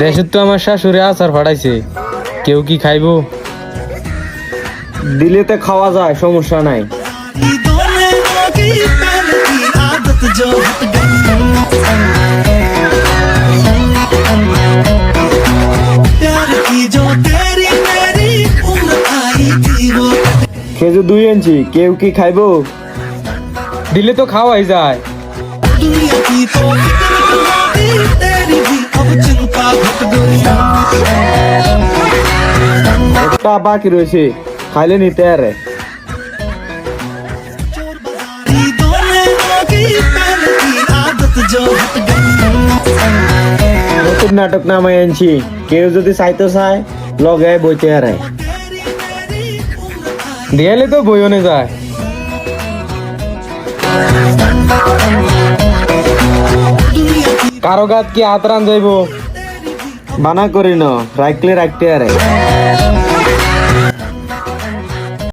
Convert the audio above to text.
দেশের তো আমার শাশুড়ি আচার ফাটাইছে। কেউ কি খাইব? দিলেতে খাওয়া যায় সমস্যা নাই। খেজু দুই ইঞ্চি কেউ কি খাইব? দিলে তো খাওয়াই যায়। একটা বাকি রয়েছে। খাইলে নিতে আরে নতুন নাটক নামে আনছি। কেউ যদি চাইতে চায় লগে বইতে আরে দিয়ালে তো বইনে যায়। কারও গাত কি হাত রান যাইব? মানা করি ন রাখলে রাখতে আরে